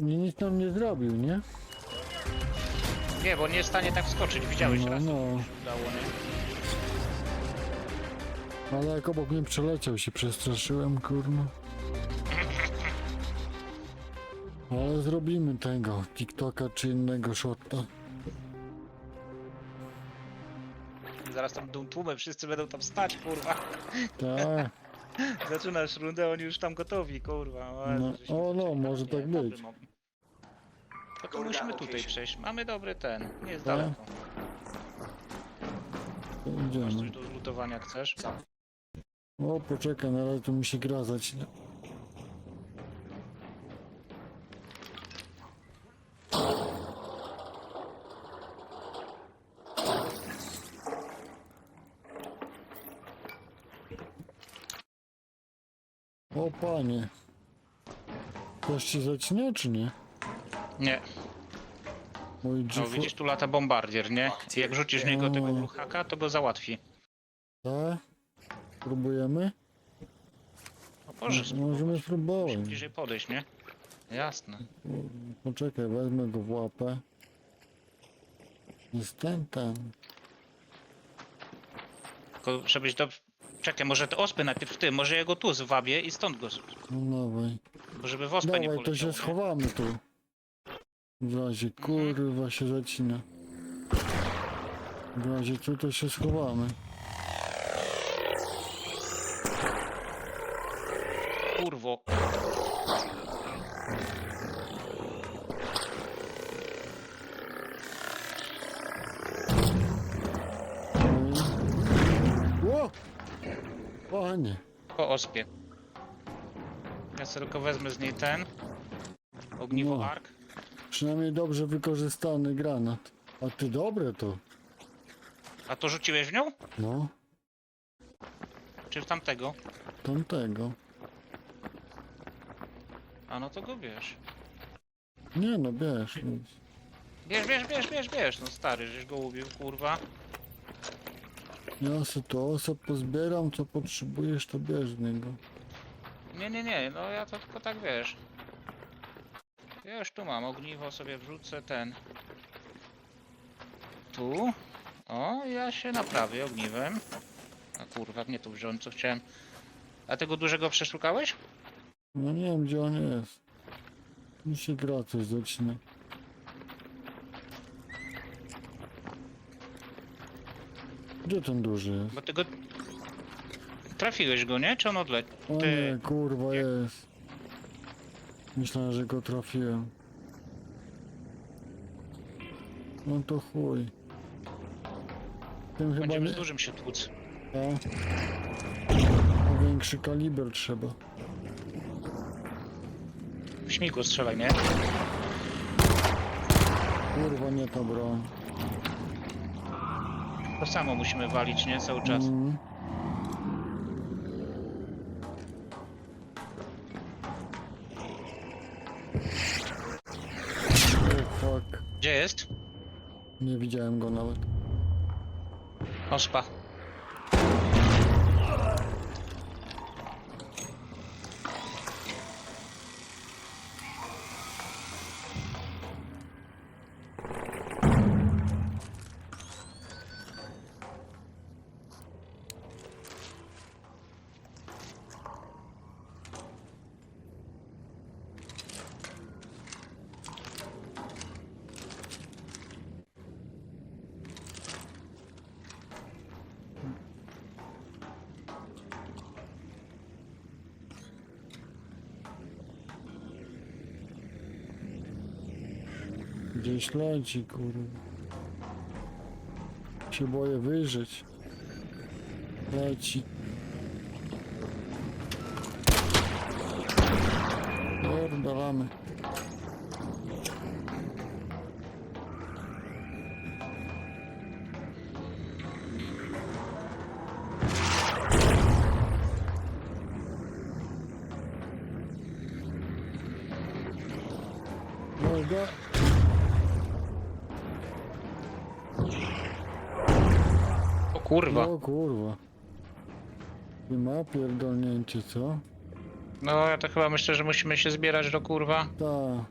Nie, nic nam nie zrobił, nie? Nie, bo nie jest w stanie tak wskoczyć, widziałeś No, raz. no. Udało, nie? Ale jak obok mnie przeleciał, się przestraszyłem, kurno. Ale zrobimy tego, TikToka czy innego shota. Zaraz tam tłumem, wszyscy będą tam stać, kurwa. Tak, Zaczynasz rundę, oni już tam gotowi, kurwa. O, No, Jezu, żeśmy o, no, może tak być. Tylko musimy tutaj przejść. Mamy dobry ten, nie jest daleko. to Masz coś idziemy. do zlutowania chcesz? O, poczekaj, na razie tu mi się gra. O panie. Coś ci zacznie, czy nie? Nie. Mój No G4... widzisz, tu lata bombardier, nie? I jak rzucisz w niego tego O. bluchaka, to go załatwi. Tak? Próbujemy? No możesz No, Możemy Musimy spróbować. bliżej podejść, nie? Jasne. Poczekaj, wezmę go w łapę. Jest ten, ten. Tylko żebyś do... Czekaj, może te ospy najpierw ty, może ja go tu zwabię i stąd go... No dawaj. Bo żeby w ospę nie Dawaj, to poleciał, się nie? schowamy tu. W razie kurwa się zacina. W razie tu to się schowamy. Kurwo. Panie. Po ospie. Ja sobie tylko wezmę z niej ten. Ogniwo No. ark. Przynajmniej dobrze wykorzystany granat. A ty dobre to. A to rzuciłeś w nią? No, Czy w tamtego? tamtego. A no to go bierz. Nie no, bierz. Bierz, bierz, bierz, bierz, bierz. No stary, żeś go ubił, kurwa. Ja se to osób pozbieram, co potrzebujesz, to bierz z niego. Nie, nie, nie, no ja to tylko tak wiesz. Ja już tu mam, ogniwo sobie wrzucę ten. Tu. O, ja się naprawię ogniwem. A kurwa, nie tu wziąłem, co chciałem. A tego dużego przeszukałeś? No nie wiem, gdzie on jest. Mi się gra coś zaczyna. Gdzie ten duży jest? Bo ty go... Trafiłeś go, nie? Czy on odleciał? O Ty- nie, kurwa jak- jest. Myślałem, że go trafiłem. No to chuj. Tym chyba Będziemy nie... z dużym się tłuc. A, większy kaliber trzeba. W śmigło strzelaj, nie? Kurwa, nie ta broń. To samo musimy walić, nie? Cały czas. Fuck. Gdzie jest? Nie widziałem go nawet. Ospa. Gdzieś leci, kurwa. Się boję wyżyć. Leci. Pierdolamy. Kurwa. O kurwa. I ma pierdolnięcie, co? No ja to chyba myślę, że musimy się zbierać do kurwa. Ta.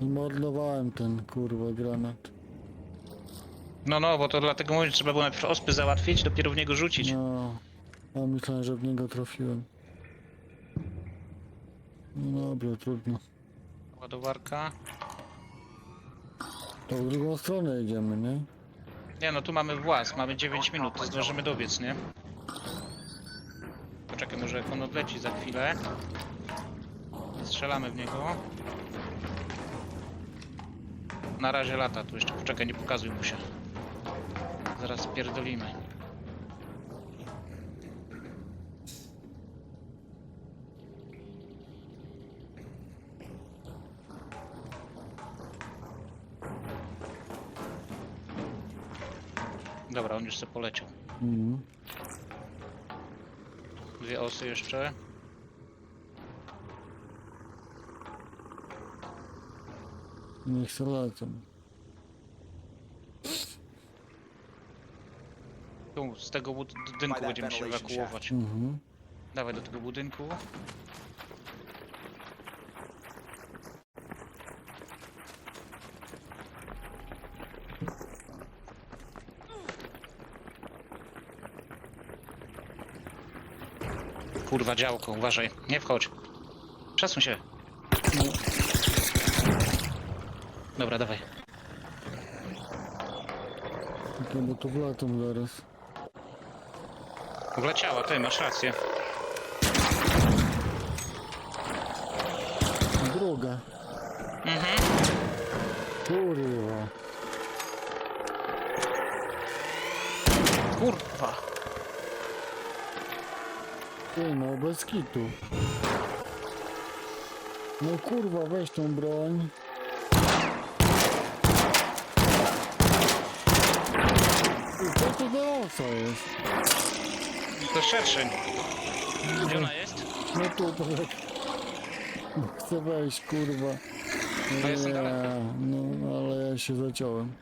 Zmordowałem ten kurwa granat. No, no, bo to dlatego mówię, że trzeba było najpierw ospy załatwić, dopiero w niego rzucić. No. A myślałem, że w niego trafiłem. No dobra, trudno. Ładowarka. To w drugą stronę idziemy, nie? Nie no, tu mamy włas, mamy 9 minut, to zdążymy dobiec, nie? Poczekaj, może on odleci za chwilę. Strzelamy w niego. Na razie lata, tu jeszcze poczekaj, nie pokazuj mu się. Zaraz spierdolimy. Dobra, on już sobie poleciał. Mhm. Dwie osy jeszcze. Niech se lecą. Tu, z tego bud- budynku będziemy się ewakuować. Mhm. Dawaj do tego budynku. Kurwa działko, uważaj. Nie wchodź. Przesuń się. Dobra, dawaj. Tylko bo tu wlatą zaraz. Wleciała, ty masz rację. Druga. Mhm. Kurwa. Kurwa. Ty no, bez kitu. No kurwa, weź tą broń. Ty, Co to za osa jest? To szerszeń. Gdzie ona jest? No tu to tak. No, Chcę wejść, kurwa. Jestem daleko. No, ale ja się zaciąłem.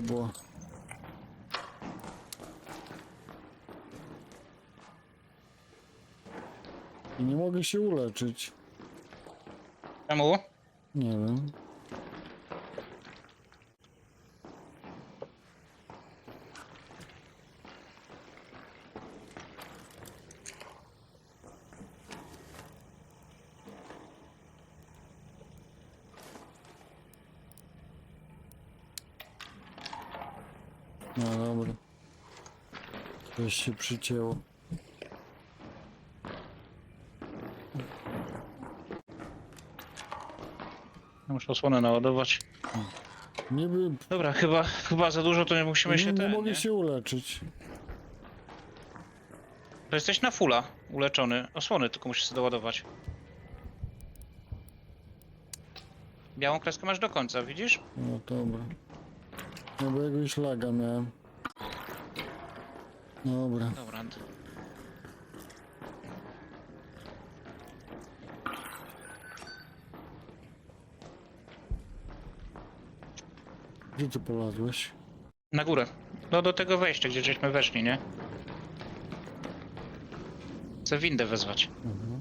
No jebło. I nie mogę się uleczyć. Czemu? Nie wiem. No dobra. Coś się przycięło. Muszę osłonę naładować. Niby Dobra, chyba, chyba za dużo to nie musimy się nie, nie ten, mogę nie? się uleczyć. To jesteś na fulla uleczony. Osłony tylko musisz sobie doładować. Białą kreskę masz do końca, widzisz? No dobra. No bo jakiegoś laga miałem. Dobra. Dobra. Gdzie ty polazłeś? Na górę. No do tego wejścia, gdzie żeśmy weszli, nie? Chcę windę wezwać. Mhm.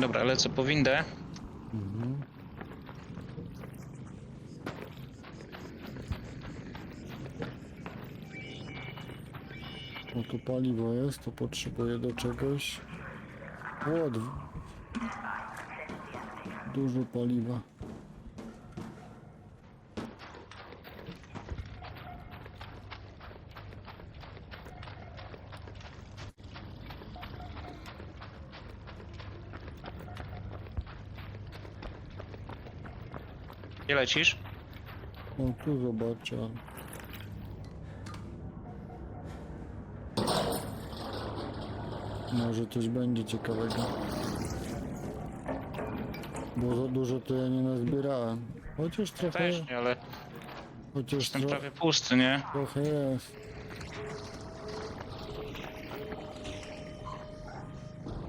Dobra, lecę po windę. Mhm. O tu paliwo jest, to potrzebuję do czegoś. Łod. Dużo paliwa. Gdzie lecisz? O tu zobaczę. Może coś będzie ciekawego. Bo za dużo to ja nie nazbierałem. Chociaż trochę, Też nie, ale chociaż jestem tro, prawie pusty, nie? trochę jest.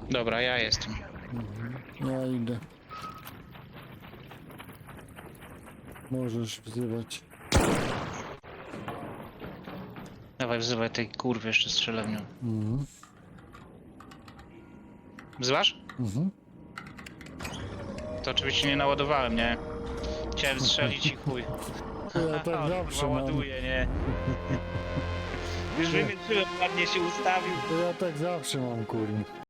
Dobra, ja jestem. Mhm. Ja idę. Możesz wzywać. Dawaj, wzywaj tej kurwy, jeszcze strzelę w nią. Mhm. Wzywasz? Mhm. To oczywiście nie naładowałem, nie? Chciałem strzelić i chuj. Ja tak zawsze kurwa mam. ładuje, nie? Już wymierzyłem, ładnie się ustawił. Ja tak zawsze mam kurwa.